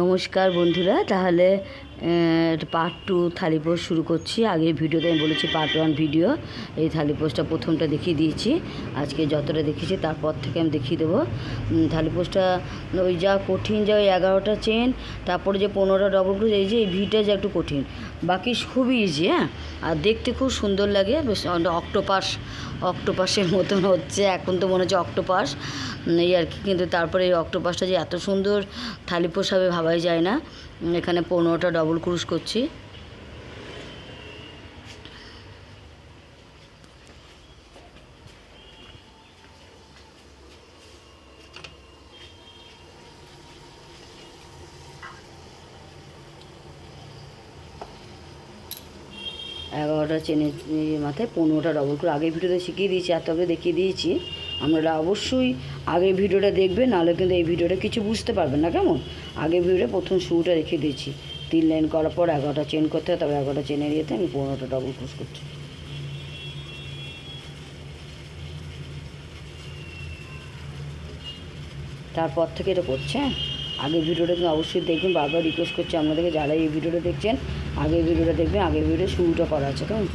নমস্কার বন্ধুরা, তাহলে পার্ট টু থালিপোষ শুরু করছি। আগের ভিডিওতে আমি বলেছি পার্ট ওয়ান ভিডিও এই থালিপোষটা প্রথমটা দেখিয়ে দিয়েছি। আজকে যতটা দেখিয়েছি তারপর থেকে আমি দেখিয়ে দেবো। থালিপোষটা ওই যা কঠিন যা ওই এগারোটা চেন তারপরে যে পনেরোটা ডবল ক্রুজ এই যে এই ভিটা যা একটু কঠিন। বাকি খুবই ইজি হ্যাঁ? আর দেখতে খুব সুন্দর লাগে, বেশ অক্টোপাস, অক্টোপাসের মতন হচ্ছে। এখন তো মনে হচ্ছে অক্টোপাস এই আর কি। কিন্তু তারপরে এই অক্টোপাসটা যে এত সুন্দর থালিপোষ হবে ভাবাই যায় না। এখানে পনেরোটা ডবল ক্রুজ করছি। এগারোটা চেনের মাথায় পনেরোটা ডবল করে আগের ভিডিওতে শিখিয়ে দিয়েছি, আর তবে দেখিয়ে দিয়েছি। আপনারা অবশ্যই আগের ভিডিওটা দেখবেন, নাহলে কিন্তু এই ভিডিওটা কিছু বুঝতে পারবেন না, কেমন? আগের ভিডিওটা প্রথম শুরুটা রেখে দিয়েছি। তিন লাইন করার পর এগারোটা চেন করতে হয়, তবে এগারোটা চেনের ইয়েতে আমি পনেরোটা ডবল ক্রুজ করছি। তারপর থেকে এটা করছে হ্যাঁ? আগের ভিডিওটা কিন্তু অবশ্যই দেখবেন, বারবার রিকোয়েস্ট করছি আপনাদেরকে, যারা এই ভিডিওটা দেখছেন আগের ভিডিওটা দেখবেন আগের ভিডিও শুরুটা করা আছে, কেমন?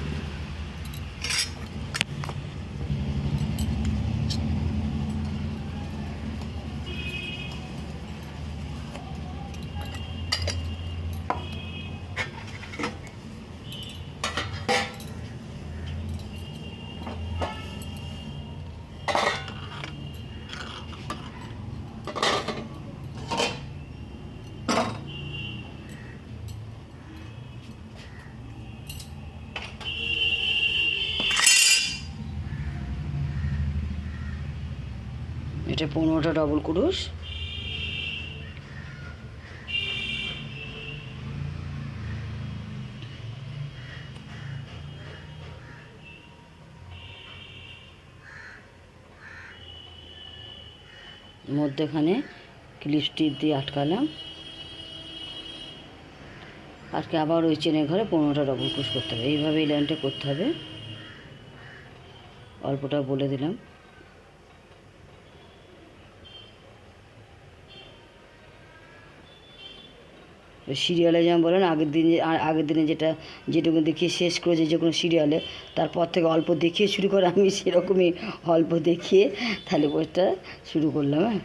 এটা পনেরোটা ডবল কুরুশ। মধ্যেখানে ক্লিপস্টিক দিয়ে আটকালাম। আজকে আবার ওই চেনের ঘরে পনেরোটা ডবল ক্রুশ করতে হবে। এইভাবে এই লাইনটা করতে হবে। অল্পটা বলে দিলাম। সিরিয়ালে যেমন বলেন, আগের দিন আগের দিনে যেটা, যেটুকু দেখিয়ে শেষ করেছে যে কোনো সিরিয়ালে, তারপর থেকে অল্প দেখিয়ে শুরু করে আমি সেরকমই অল্প দেখিয়ে তাহলে বইটা শুরু করলাম হ্যাঁ।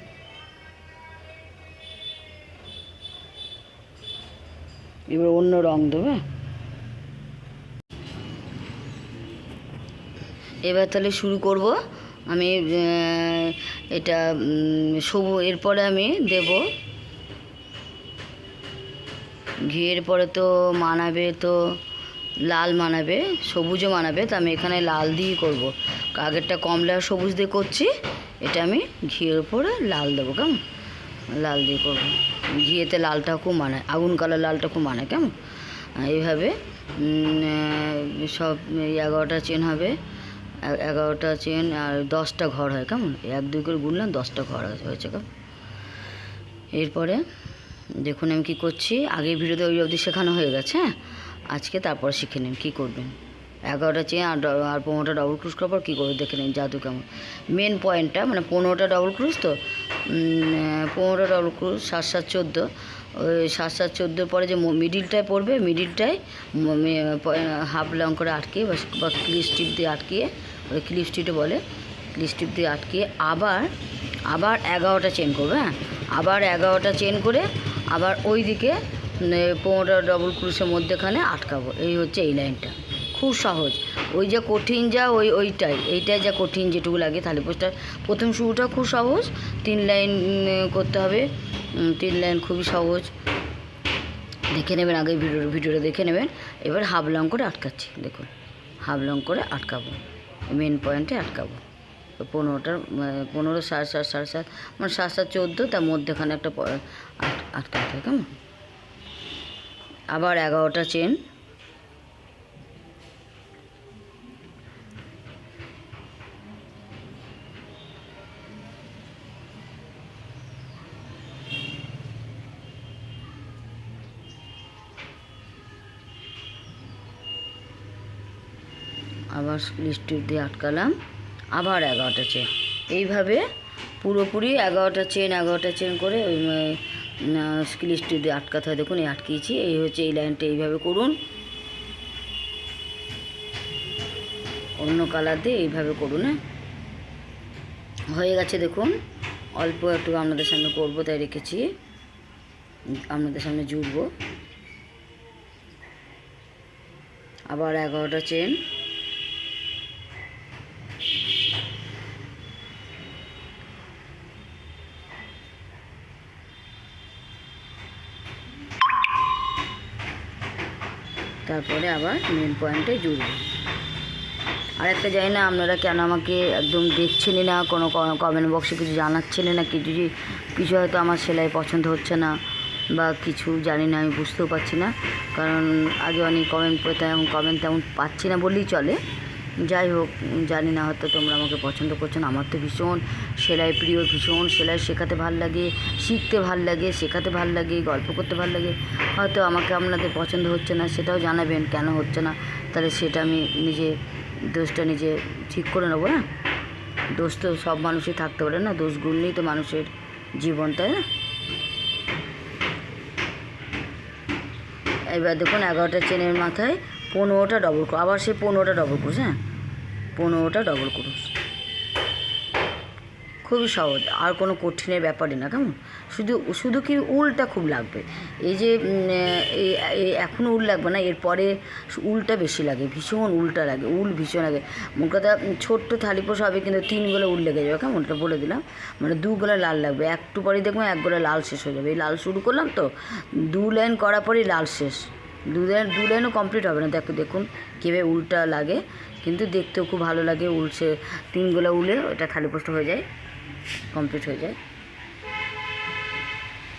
এবার অন্য রং দেবো হ্যাঁ। এবার তাহলে শুরু করব, আমি এটা সবু, এরপরে আমি দেবো ঘিয়ের পরে তো মানাবে তো লাল মানাবে, সবুজও মানাবে, তো আমি এখানে লাল দিয়েই করব। আগেরটা কমলা আর সবুজ দিয়ে করছি, এটা আমি ঘিয়ের উপরে লাল দেবো, কেমন? লাল দিয়ে করব। ঘিয়েতে লালটা খুব মানায় আগুন কালার লালটা খুব মানায় কেমন? এইভাবে সব এগারোটা চেন হবে এগারোটা চেন আর দশটা ঘর হয়, কেমন? এক, দুই করে গুনলাম দশটা ঘর হয়েছে, কেমন? এরপরে দেখুন আমি কী করছি। আগের ভিডিওতে ওই অবধি শেখানো হয়ে গেছে হ্যাঁ? আজকে তারপর শিখে নিন, কী করবেন? এগারোটা চেয়ে আর আর পনেরোটা ডবল ক্রুজ করার পর কী করবে দেখে নিন জাদু কেমন। মেন পয়েন্টটা মানে পনেরোটা ডবল ক্রুজ তো পনেরোটা ডবল ক্রুজ সাত সাত চোদ্দ। ওই সাত সাত চোদ্দোর পরে যে মিডিলটায় পড়বে মিডিলটায় হাফ লং করে আটকিয়ে বা ক্লিপ স্টিপ দিয়ে আটকিয়ে, ওই ক্লিপ স্টিপটা বলে ক্লিপ স্টিপ দিয়ে আটকিয়ে আবার আবার এগারোটা চেন করবে হ্যাঁ? আবার এগারোটা চেন করে আবার ওই দিকে পনেরোটা ডবল ক্রুশের মধ্যেখানে আটকাবো। এই হচ্ছে এই লাইনটা খুব সহজ। ওই যা কঠিন যা, ওই, ওইটাই। এইটাই যা কঠিন যেটুকু লাগে তাহলে পোস্টার প্রথম শুরুটা খুব সহজ। তিন লাইন করতে হবে। তিন লাইন খুবই সহজ। দেখে নেবেন আগে ভিডিও ভিডিওটা দেখে নেবেন। এবার হাফ লং করে আটকাচ্ছি। দেখুন। হাফ লং করে আটকাবো। মেন পয়েন্টে আটকাবো। পনেরোটার পনেরো, সাড়ে সাত সাড়ে সাত মানে সাত সাত চোদ্দ, তার মধ্যেখানে একটা আট- আটকাতে হয় কেমন? আবার এগারোটা চেন। আবার লিস্টিক দিয়ে আটকালাম। আবার এগারোটা চেন এইভাবে পুরোপুরি এগারোটা চেন এগারোটা চেন করে ওই স্কিলিস্টি দিয়ে আটকাতে হয়। দেখুন, এই আটকিয়েছি, এই হচ্ছে, এই লাইনটা এইভাবে করুন। অন্য কালার দিয়ে এইভাবে করুন হ্যাঁ? হয়ে গেছে, দেখুন। অল্প একটু আপনাদের সামনে করব, তাই রেখেছি। আপনাদের সামনে জুড়বো। আবার এগারোটা চেন তারপরে আবার মেন পয়েন্টে জুড়ব। আর একটা জানি না, আপনারা কেন আমাকে একদম দেখছেনই না, কোনো কমেন্ট বক্সে কিছু জানাচ্ছেনই না, কিছু কিছু হয়তো আমার সেলাই পছন্দ হচ্ছে না, বা কিছু জানি না, আমি বুঝতেও পারছি না। কারণ আগে অনেক কমেন্ট পেতাম কমেন্ট তেমন পাচ্ছি না বললেই চলে। যাই হোক, জানি না হয়তো তোমরা আমাকে পছন্দ করছ না। আমার তো ভীষণ সেলাই প্রিয়, ভীষণ সেলাই শেখাতে ভালো লাগে, শিখতে ভালো লাগে, শেখাতে ভালো লাগে, গল্প করতে ভালো লাগে। হয়তো আমাকে আপনাদের পছন্দ হচ্ছে না, সেটাও জানাবেন কেন হচ্ছে না। তাহলে সেটা আমি নিজে, দোষটা নিজে ঠিক করে নেব না? দোষ তো সব মানুষই থাকতে পারে না দোষগুলো নিয়েই তো মানুষের জীবন, তাই না? এবার দেখুন, এগারোটা চেনের মাথায় পনেরোটা ডবল ক্রোশ আবার সেই পনেরোটা ডবল ক্রোশ হ্যাঁ? পনেরোটা ডবল ক্রোশ খুবই সহজ, আর কোনো কঠিনের ব্যাপারই না, কেমন? শুধু শুধু কি উলটা খুব লাগবে। এই যে এখনও উল লাগবে না, এরপরে উলটা বেশি লাগে, ভীষণ উলটা লাগে, উল ভীষণ লাগে। মোট কথা, ছোট্ট থালি পোষ হবে, কিন্তু তিন গোলা উল লেগে যাবে, কেমন? ওটা বলে দিলাম। মানে দু গোলা লাল লাগবে একটু পরে দেখব, এক গোলা লাল শেষ হয়ে যাবে। এই লাল শুরু করলাম তো, দু লাইন করার পরেই লাল শেষ। দু লাইন দু লাইনও কমপ্লিট হবে না। দেখো, দেখুন কীভাবে উলটা লাগে। কিন্তু দেখতেও খুব ভালো লাগে উল সে তিন গোলা উলে ওটা খালি পোস্ট হয়ে যায় কমপ্লিট হয়ে যায়।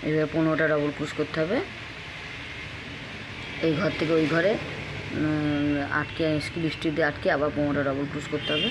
এবার পনেরোটা ডবল ক্রুশ করতে হবে। এই ঘর থেকে ওই ঘরে আটকে লিপস্টিক দিয়ে আটকে আবার পনেরোটা ডবল ক্রুশ করতে হবে।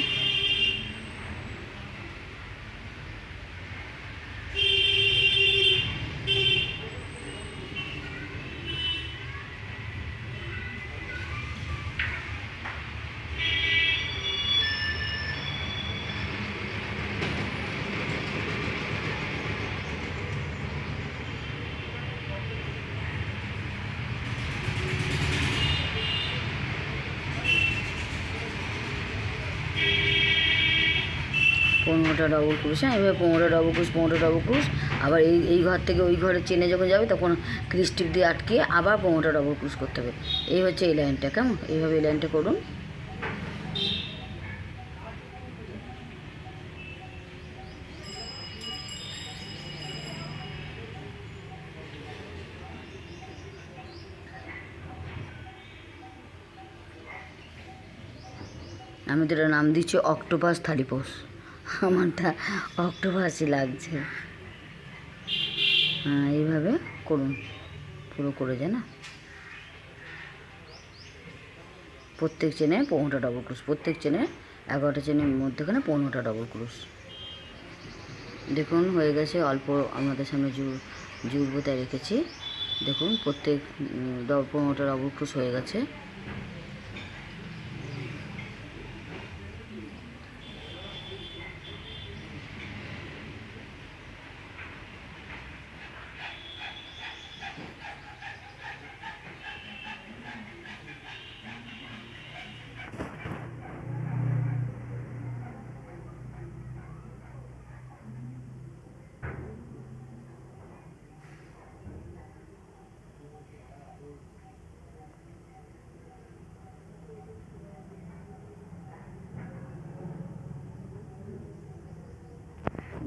পনেরোটা ডবল ক্রুশ হ্যাঁ এভাবে পনেরোটা ডবল ক্রুশ পনেরোটা ডবল ক্রুশ আবার এই এই ঘর থেকে ওই ঘরে চেনে যখন যাবে, তখন ক্রিস্টিপ দিয়ে আটকে আবার পনেরোটা ডবল ক্রুশ করতে হবে। এই হচ্ছে এই লাইনটা কেমন? এইভাবে এই লাইনটা করুন। আমি তো এটার নাম দিচ্ছি অক্টোপাস থালিপোস আমারটা অক্টোপাসই লাগছে। হ্যাঁ এইভাবে করুন। পুরো করে যায় না প্রত্যেক চেনে পনেরোটা ডবল ক্রুশ প্রত্যেক চেনে এগারোটা চেনের মধ্যেখানে পনেরোটা ডবল ক্রুশ দেখুন, হয়ে গেছে, অল্প আমাদের সামনে জুড়বো রেখেছি। দেখুন, প্রত্যেক পনেরোটা ডবল ক্রুশ হয়ে গেছে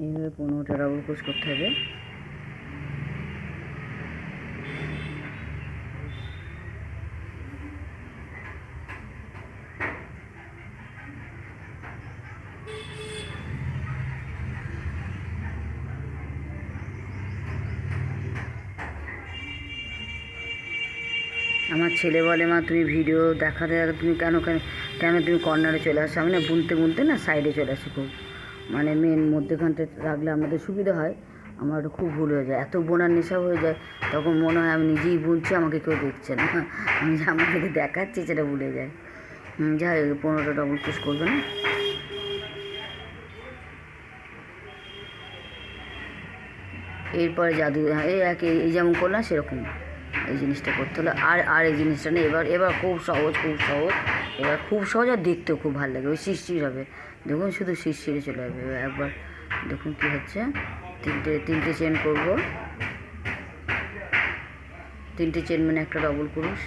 এইভাবে ক্রুশ করতে হবে। আমার ছেলে বলে, মা, তুমি ভিডিও দেখাতে, তুমি কেন কেন তুমি কর্নারে চলে আসো? আমি না বুনতে বুনতে না সাইডে চলে আসি খুব। মানে মেন মধ্যেখানটা রাখলে আমাদের সুবিধা হয়। আমার খুব ভুল হয়ে যায়। এত বোনার নেশা হয়ে যায় তখন মনে হয় আমি নিজেই বুনছি আমাকে কেউ দেখছে না। আমি যে আমাকে দেখাচ্ছি সেটা ভুলে যায়। যাই হোক পনেরোটা ডবল পুশ করবে না? এরপরে জাদু হ্যাঁ, এই এক এই যেমন করলাম সেরকম। এই জিনিসটা করতে হলো। আর আর এই জিনিসটা নেই এবার এবার খুব সহজ খুব সহজ। এবার খুব সহজ আর দেখতেও খুব ভালো লাগে। ওই শিরশির হবে। দেখুন শুধু শিরশিরে চলে যাবে। এবার একবার দেখুন কী হচ্ছে। তিনটে তিনটে চেন করব। তিনটে চেন মানে একটা ডবল ক্রুশ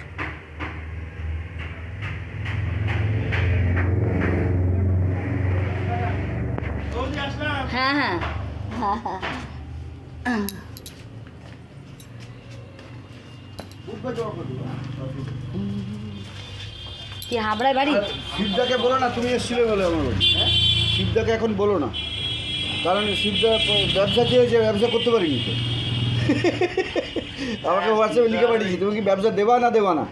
হ্যাঁ হ্যাঁ। হ্যাঁ হ্যাঁ। কি হাবড়ায় বাড়ি? শিবদাকে বলো না তুমি এসছিলে বলে আমার শিবদাকে এখন বলো না। কারণ শিবদা ব্যবসা চেয়েছে ব্যবসা করতে পারিনি তো। আমাকে হোয়াটসঅ্যাপে লিখে পাঠিয়েছি তুমি কি ব্যবসা দেবা না দেবা না?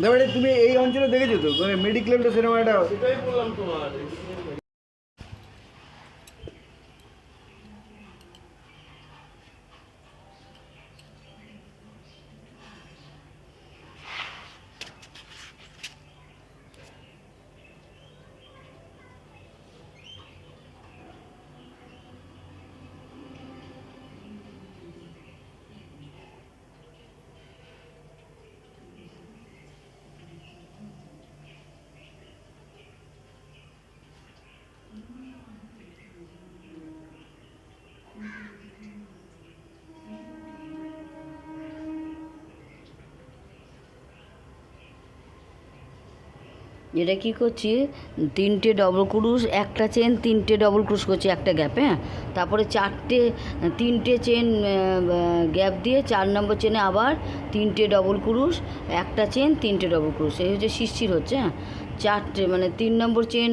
ব্যাপারে তুমি এই অঞ্চলে দেখেছ তো? মানে মেডিক্লেমটা সিনেমাটা এটা কি করছি, তিনটে ডবল ক্রুশ একটা চেন তিনটে ডবল ক্রুশ করছি একটা গ্যাপে হ্যাঁ? তারপরে চারটে, তিনটে চেন গ্যাপ দিয়ে চার নম্বর চেনে আবার তিনটে ডবল ক্রুশ একটা চেন তিনটে ডবল ক্রুশ এই হচ্ছে শিরশির হচ্ছে হ্যাঁ? চারটে মানে তিন নম্বর চেন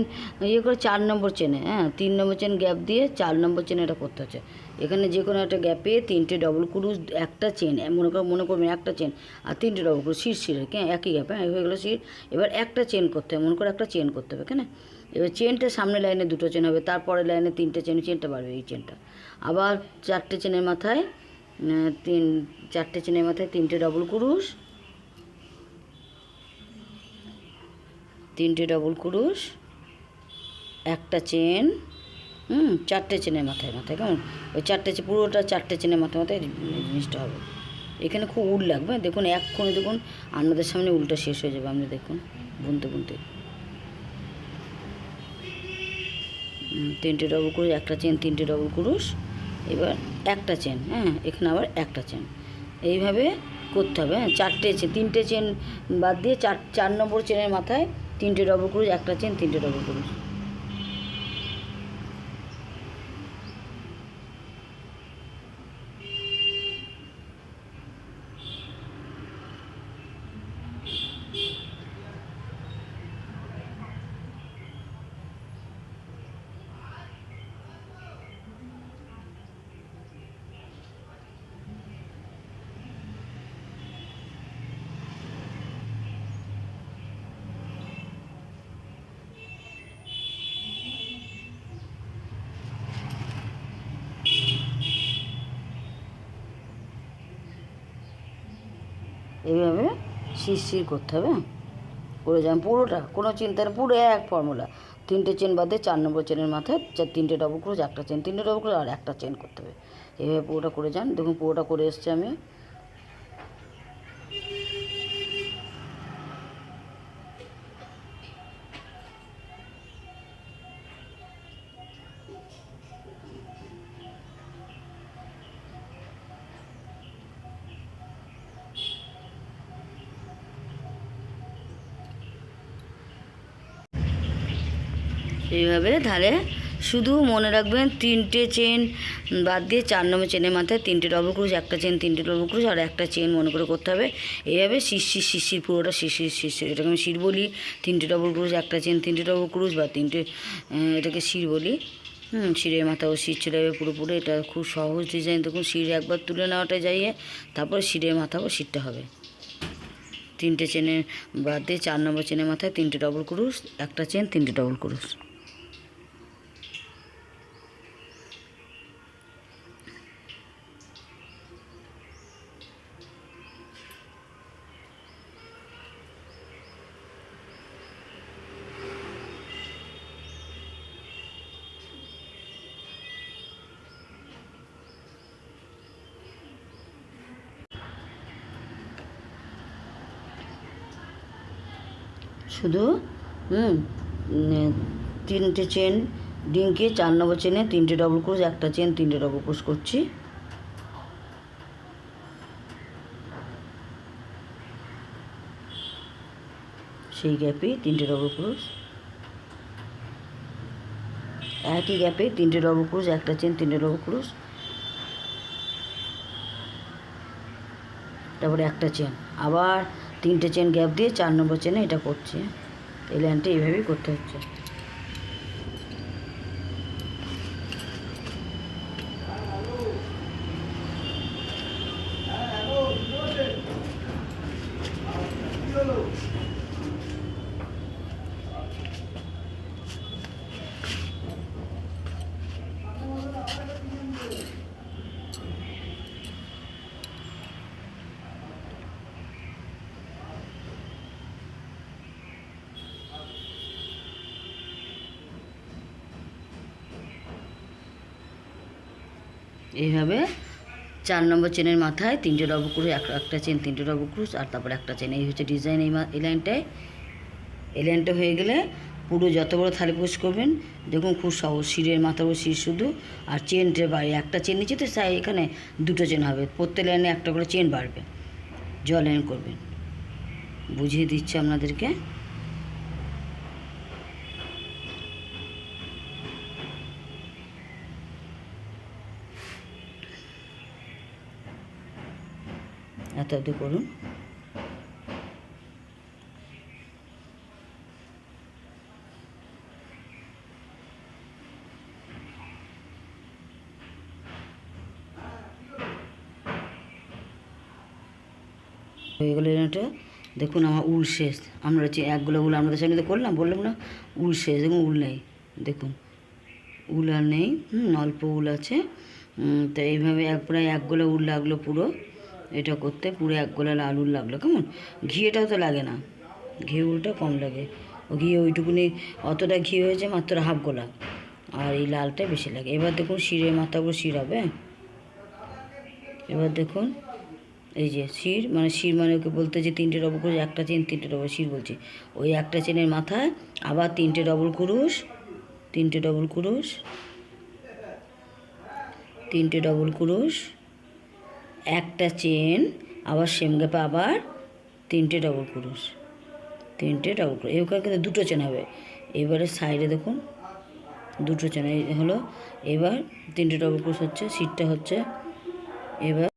ইয়ে করে চার নম্বর চেনে হ্যাঁ? তিন নম্বর চেন গ্যাপ দিয়ে চার নম্বর চেনে এটা করতে হচ্ছে। এখানে যে কোনো একটা গ্যাপে তিনটে ডবল ক্রুশ একটা চেন মনে কর, মনে করবেন একটা চেন আর তিনটে ডবল ক্রুশ শির শির হ্যাঁ একই গ্যাপে হ্যাঁ হয়ে গেলো শির। এবার একটা চেন করতে হবে, মনে করে একটা চেন করতে হবে, কেন? এবার চেনটা সামনে লাইনে দুটো চেন হবে তারপরে লাইনে তিনটে চেন চেনটা বাড়বে এই চেনটা আবার চারটে চেনের মাথায় তিন, চারটে চেনের মাথায় তিনটে ডবল ক্রুশ তিনটে ডবল ক্রুশ একটা চেন হুম, চারটে চেনের মাথায় মাথায়, কেমন? ওই চারটে পুরোটা চারটে চেনের মাথায় মাথায় জিনিসটা হবে। এখানে খুব উল লাগবে, দেখুন এক্ষণে দেখুন, আপনাদের সামনে উলটা শেষ হয়ে যাবে, আপনি দেখুন, বুনতে বুনতে। তিনটে ডবল ক্রুশ, একটা চেন, তিনটে ডবল ক্রুশ, এবার একটা চেন হ্যাঁ এখানে আবার একটা চেন। এইভাবে করতে হবে হ্যাঁ চারটে চেন তিনটে চেন বাদ দিয়ে চার চার নম্বর চেনের মাথায় তিনটে ডবল ক্রুশ, একটা চেন, তিনটে ডবল ক্রুশ এইভাবে শিরশির করতে হবে হ্যাঁ? করে যান পুরোটা, কোনো চিন্তা নেই, পুরো এক ফর্মুলা তিনটে চেন বাদে চার নম্বর চেনের মাথায় তিনটে ডবল ক্রোজ একটা চেন তিনটে ডবল ক্রোজ আর একটা চেন করতে হবে। এভাবে পুরোটা করে যান। দেখুন পুরোটা করে এসছি আমি। এইভাবে তাহলে শুধু মনে রাখবেন তিনটে চেন বাদ দিয়ে চার নম্বর চেনের মাথায় তিনটে ডবল ক্রুজ একটা চেন তিনটে ডবল ক্রুজ আর একটা চেন মনে করে করতে হবে। এইভাবে শিরশির শিরশির পুরোটা শিরশির শিরশির এটাকে আমি শির বলি। তিনটে ডবল ক্রুজ একটা চেন তিনটে ডবল ক্রুজ বা তিনটে এটাকে শির বলি। হুম, শিরের মাথাও শির চলে যাবে পুরোপুরি। এটা খুব সহজ ডিজাইন দেখুন, শির একবার তুলে নেওয়াটা যাইয়ে তারপরে শিরের মাথাও শিরটা হবে। তিনটে চেনের বাদ দিয়ে চার নম্বর চেনের মাথায় তিনটে ডবল ক্রুজ একটা চেন তিনটে ডবল ক্রুজ শুধু তিনটে চেন ডিঙ্কে, চার নম্বর চেনে তিনটে ডবল ক্রোশ একটা চেন তিনটে ডবল ক্রোশ করছি। সেই গ্যাপে তিনটে ডবল ক্রোশ একই গ্যাপে তিনটে ডবল ক্রোশ একটা চেন তিনটে ডবল ক্রোশ তারপরে একটা চেন আবার তিনটে চেন গ্যাপ দিয়ে চার নম্বর চেনে এটা করছি। এই লাইনটা এইভাবেই করতে হচ্ছে এইভাবে চার নম্বর চেনের মাথায় তিনটে ডবল ক্রুশ এক একটা চেন, তিনটে ডবল ক্রুশ আর তারপর একটা চেন। এই হচ্ছে ডিজাইন এই এই লাইনটায় এই লাইনটা হয়ে গেলে পুরো যত বড় থালি পোষ করবেন, দেখুন খুব সহজ, শিরের মাথার উপর শির শুধু, আর চেনটে বাড়ে। একটা চেন নিচে তো সাই এখানে দুটো চেন হবে, প্রত্যেক লাইনে একটা করে চেন বাড়বে। জল লাইন করবেন। বুঝিয়ে দিচ্ছি আপনাদেরকে। অবধি করুন হয়ে গেলো এটা দেখুন আমার উল শেষ। আমরা যে একগুলো উল আমাদের সামনে তো করলাম, বললাম না, উল শেষ, দেখুন উল নেই। দেখুন, উল আর নেই, হুম, অল্প উল আছে। তো এইভাবে এক প্রায় এক গোলা উল লাগল পুরো। এটা করতে পুরো এক গোলা আলুর লাগল। কেমন? ঘিয়েটাও তো লাগে না। ঘি উলটা কম লাগে। ও ঘি ওইটুকুনি, অতটা ঘি হয়েছে মাত্র হাফ গোলা। আর এই লালটা বেশি লাগে। এবার দেখুন শিরের মাথাগুলো শির হবে। এবার দেখুন এই যে শির মানে শির মানে ওকে বলতে যে তিনটে ডবল ক্রুশ, একটা চেন, তিনটে ডবল শির বলছে। ওই একটা চেনের মাথায় আবার তিনটে ডবল ক্রুশ, তিনটে ডবল ক্রুশ, তিনটে ডবল ক্রুশ একটা চেন, আবার সেম গ্যাপে আবার তিনটে ডবল ক্রোশ তিনটে ডবল ক্রোশ এবার কিন্তু দুটো চেন হবে। এবারে সাইডে দেখুন, দুটো চেন হলো, এবার তিনটে ডবল ক্রোশ হচ্ছে সিটটা হচ্ছে, এবার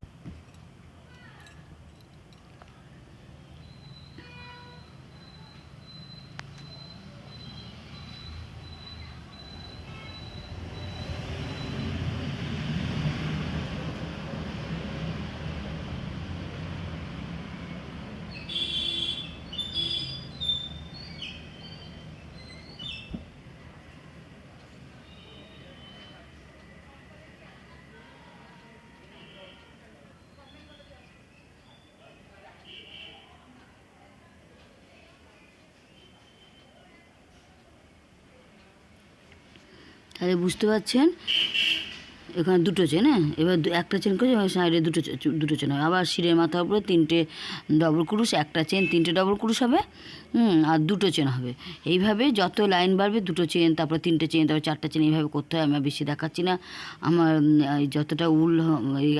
তাহলে বুঝতে পারছেন? এখানে দুটো চেন হ্যাঁ? এবার একটা চেন করে সাইডে দুটো দুটো চেন হবে। আবার শিরের মাথার উপরে তিনটে ডবল ক্রুশ একটা চেন তিনটে ডবল ক্রুশ হবে। আর দুটো চেন হবে। এইভাবে যত লাইন বাড়বে দুটো চেন তারপর তিনটে চেন তারপর চারটা চেন এইভাবে করতে হয় আমি বেশি দেখাচ্ছি না। আমার যতটা উল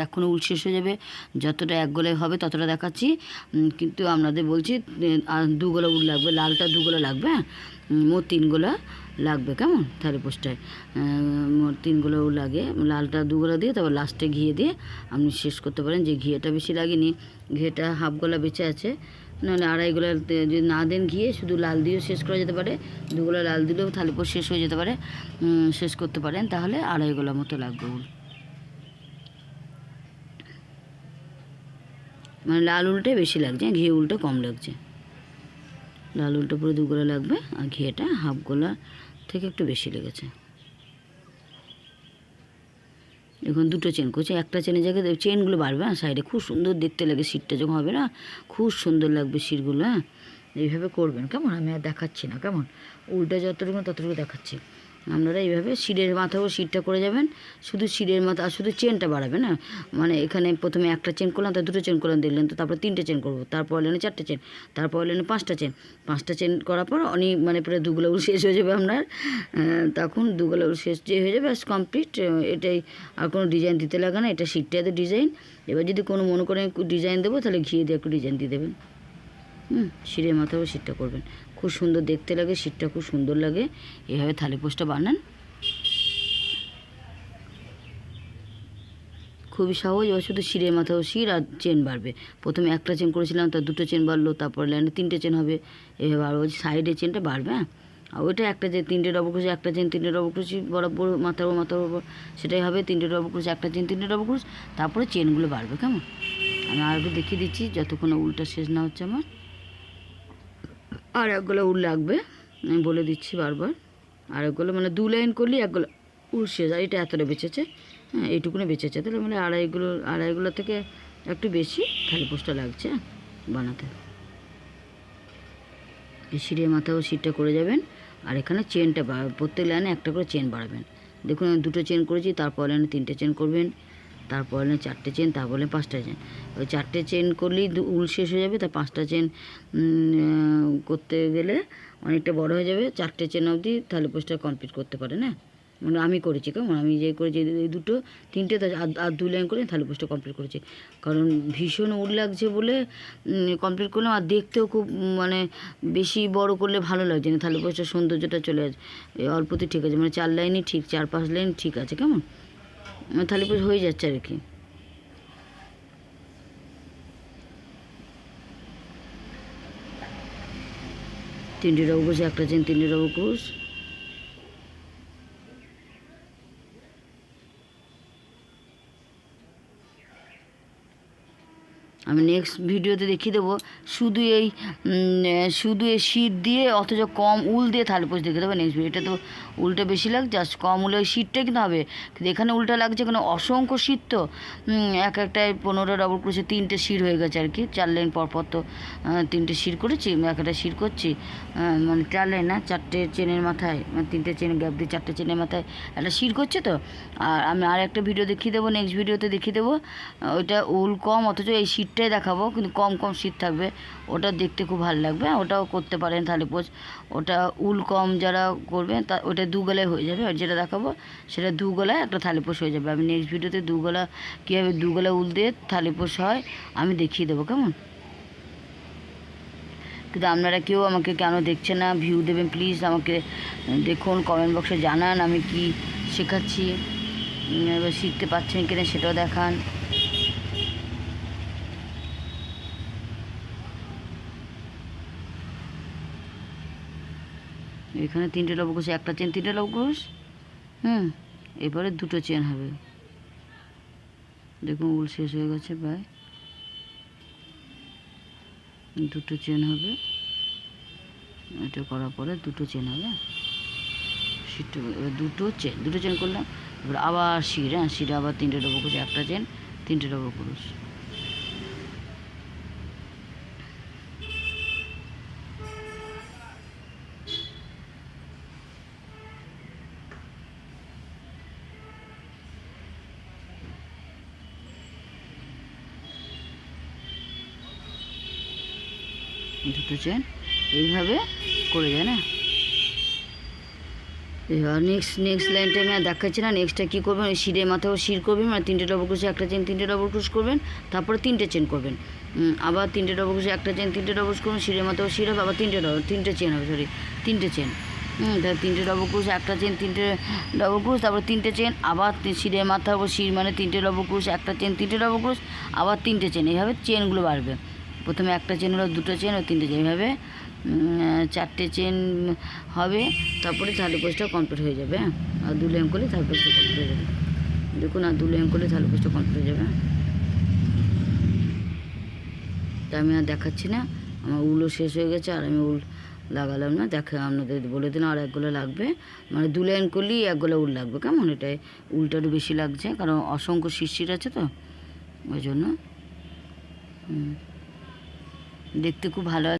এখনও উল শেষ হয়ে যাবে যতটা এক গোলে হবে ততটা দেখাচ্ছি। কিন্তু আপনাদের বলছি উম, আর দু গোলা উল লাগবে লালটা দু গোলা লাগবে হ্যাঁ? উম, মোট তিন গোলা লাগবে কেমন? থালি পোস্টায়। মোট তিনগুলো লাগে। লালটা দুগুলো দিয়ে তারপর লাস্টে ঘিয়ে দিয়ে আপনি শেষ করতে পারেন। যে ঘিয়েটা বেশি লাগেনি ঘিয়েটা হাফ গোলা বেঁচে আছে। নাহলে আড়াই গোলা যদি না দেন ঘিয়ে শুধু লাল দিয়েও শেষ করা যেতে পারে। দুগুলো লাল দিলেও থালি পোস্ট শেষ হয়ে যেতে পারে। শেষ করতে পারেন তাহলে আড়াই গোলা মতো লাগবে উল মানে লাল উলটাই বেশি লাগছে ঘি উলটা কম লাগছে। লাল উল্টো পুরো দু গোলা লাগবে আর ঘিয়েটা হাফ গোলা থেকে একটু বেশি লেগেছে। এখন দুটো চেন করছে, একটা চেনের জায়গায় চেনগুলো বাড়বে হ্যাঁ সাইডে খুব সুন্দর দেখতে লাগে সিটটা যখন হবে না, খুব সুন্দর লাগবে সিটগুলো হ্যাঁ এইভাবে করবেন, কেমন? আমি আর দেখাচ্ছি না, কেমন? উল্টা যতটুকু ততটুকু দেখাচ্ছি। আপনারা এইভাবে শিরের মাথাও শিরটা করে যাবেন শুধু শিরের মাথা আর শুধু চেনটা বাড়াবে না মানে এখানে প্রথমে একটা চেন করলাম তার দুটো চেন করলাম দেখলেন তো তারপর তিনটে চেন করব তারপর লেনে চারটে চেন তারপর লেনে পাঁচটা চেন পাঁচটা চেন করার পর অনেক মানে প্রায় দুগুলো শেষ হয়ে যাবে আপনার আহ, তখন দুগুলো শেষ যে হয়ে যাবে ব্যাস কমপ্লিট এটাই আর কোনো ডিজাইন দিতে লাগে না এটা শিরটাতে ডিজাইন এবার যদি কোনো মনে করেন ডিজাইন দেবো তাহলে ঘিয়ে দিয়ে একটু ডিজাইন দিয়ে দেবেন হুম শিরের মাথাও শীতটা করবেন খুব সুন্দর দেখতে লাগে, শীতটা খুব সুন্দর লাগে। এভাবে থালি পোস্টটা বানান। খুবই সহজ, এবার শুধু শিরের মাথাও শির আর চেন বাড়বে। প্রথমে একটা চেন করেছিলাম, তার দুটো চেন বাড়লো, তারপর লাইনে তিনটে চেন হবে। এভাবে আরও সাইডে চেনটা বাড়বে হ্যাঁ? আর ওইটা একটা যে তিনটে ডবল ক্রুশ একটা চেন, তিনটে ডবল বরাবর মাথার ওপর মাথার ওপর সেটাই হবে। তিনটে ডবল ক্রুশ একটা চেন, তিনটে ডবল ক্রুশ তারপরে চেনগুলো বাড়বে, কেমন? আমি আর একটু দেখিয়ে দিচ্ছি, যতক্ষণ উলটা শেষ না হচ্ছে আমার। আর একগুলো উল লাগবে। আমি বলে দিচ্ছি বারবার। আর একগুলো মানে দু লাইন করলে একগুলো উল শেষ। আর এটা এতটা বেঁচেছে। হ্যাঁ এইটুকুনে বেঁচেছে। তাহলে মানে আড়াইগুলো আড়াইগুলো থেকে একটু বেশি থালি পোস্টটা লাগছে হ্যাঁ, বানাতে। সিঁড়ির মাথাও সিটটা করে যাবেন। আর এখানে চেনটা প্রত্যেক লাইনে একটা করে চেন বাড়াবেন। দেখুন দুটো চেন করেছি তারপর লাইনে তিনটে চেন করবেন। তারপর লাইনে চারটে চেন তারপর লাইনে পাঁচটা চেন ওই চারটে চেন করলেই উল শেষ হয়ে যাবে তার পাঁচটা চেন করতে গেলে অনেকটা বড় হয়ে যাবে। চারটে চেন অবধি তাহলে পোস্টটা কমপ্লিট করতে পারে, না? মানে আমি করেছি, কেমন? আমি যে করেছি এই দুটো, তিনটে, তা- আর দুই লাইন করে থালি পোস্টটা কমপ্লিট করেছি। কারণ ভীষণ উল লাগছে বলে কমপ্লিট করলাম আর দেখতেও খুব মানে বেশি বড় করলে ভালো লাগছে না। থালি পোস্টের সৌন্দর্যটা চলে আসে। অল্পতে ঠিক আছে মানে চার লাইনই ঠিক, চার পাঁচ লাইন ঠিক আছে, কেমন? থালি পুজো হয়ে যাচ্ছে আর কি। তিনটি রঘুকুশ একটা চেন তিনটি ডবল আমি নেক্সট ভিডিওতে দেখিয়ে দেবো। শুধু এই শুধু এই শীত দিয়ে, অথচ কম উল দিয়ে থালে পোষ দেখে দেবো নেক্সট ভিডিও এটা তো উলটা বেশি লাগছে আর কম উলে ওই শীতটা কিন্তু হবে। কিন্তু এখানে উল্টা লাগছে এখানে অসংখ্য শীত তো। এক একটায় পনেরো ডবল করেছে, তিনটে শির হয়ে গেছে আর কি। চার লাইন পর পর তো তিনটে শির করেছি এক একটা শির করছি। মানে চার লাইন না, চারটে চেনের মাথায় মানে তিনটে চেন গ্যাপ দিয়ে চারটে চেনের মাথায় একটা শির করছে তো। আর আমি আর একটা ভিডিও দেখিয়ে দেবো নেক্সট ভিডিওতে দেখিয়ে দেবো। ওইটা উল কম, অথচ এই শীতটাই দেখাবো কিন্তু কম কম শীত থাকবে। ওটা দেখতে খুব ভালো লাগবে। হ্যাঁ, ওটাও করতে পারেন তাহলে পোচ। ওটা উল কম যারা করবে তা ওটা দু গলায় হয়ে যাবে। আর যেটা দেখাবো সেটা দু গলায় একটা থালিপোষ হয়ে যাবে। আমি নেক্সট ভিডিওতে দু গলা কীভাবে দু গলা উল দিয়ে থালিপোষ হয় আমি দেখিয়ে দেবো কেমন? কিন্তু আপনারা কেউ আমাকে কেন দেখছে না ভিউ দেবেন প্লিজ আমাকে দেখুন কমেন্ট বক্সে জানান আমি কি শেখাচ্ছি শিখতে পাচ্ছেন কিনা সেটাও দেখান। এখানে তিনটে লবকুশ একটা চেন, তিনটে লবকুশ হুম, এবারে দুটো চেন হবে। দেখুন, উল শেষ হয়ে গেছে প্রায়। দুটো চেন হবে। এটা করার পরে দুটো চেন হবে। শিরটা এবার দুটো চেন দুটো চেন করলাম। এবার আবার শির হ্যাঁ শিরে আবার তিনটে ক্রুশ একটা চেন, তিনটে ডবল দুটো চেন এইভাবে করে যায় না? এবার নেক্সট নেক্সট লাইনটা আমি দেখাচ্ছি না। নেক্সটটা কী করবেন? ওই শিরের মাথাও শির করবেন মানে তিনটে ডবল ক্রুশে একটা চেন তিনটে ডবল ক্রুশ করবেন, তারপরে তিনটে চেন করবেন। আবার তিনটে ডবল ক্রুশে একটা চেন তিনটে ডবল করবেন শিরের মাথাও শির হবে, আবার তিনটে ডবল তিনটে চেন হবে সরি তিনটে চেন হুম, তাহলে তিনটে ডবল ক্রুশ একটা চেন তিনটে ডবল ক্রুশ তারপর তিনটে চেন আবার শিরের মাথার উপর শির মানে তিনটে ডবল ক্রুশ একটা চেন তিনটে ডবল ক্রুশ আবার তিনটে চেন এইভাবে চেনগুলো বাড়বে। প্রথমে একটা চেন হলো, দুটো চেন ও তিনটে চেন। এইভাবে চারটে চেন হবে, তারপরে থালি পোস্টটা কমপ্লিট হয়ে যাবে হ্যাঁ? আর দু লেম করলে থালি পোস্টটা কমপ্লিট হয়ে যাবে। দেখুন, আর দু লেম করলে থালি পোস্টটা কমপ্লিট হয়ে যাবে হ্যাঁ? তা আমি আর দেখাচ্ছি না, আমার উলও শেষ হয়ে গেছে, আর আমি উল লাগালাম না, দেখে আপনাদের বলে দিন আর একগুলো লাগবে। মানে দু লাইন করলেই একগুলো উল লাগবে, কেমন? এটাই উলটা একটু বেশি লাগছে, কারণ অসংখ্য শিরশির আছে তো, ওই জন্য। হুম। দেখতে খুব ভালো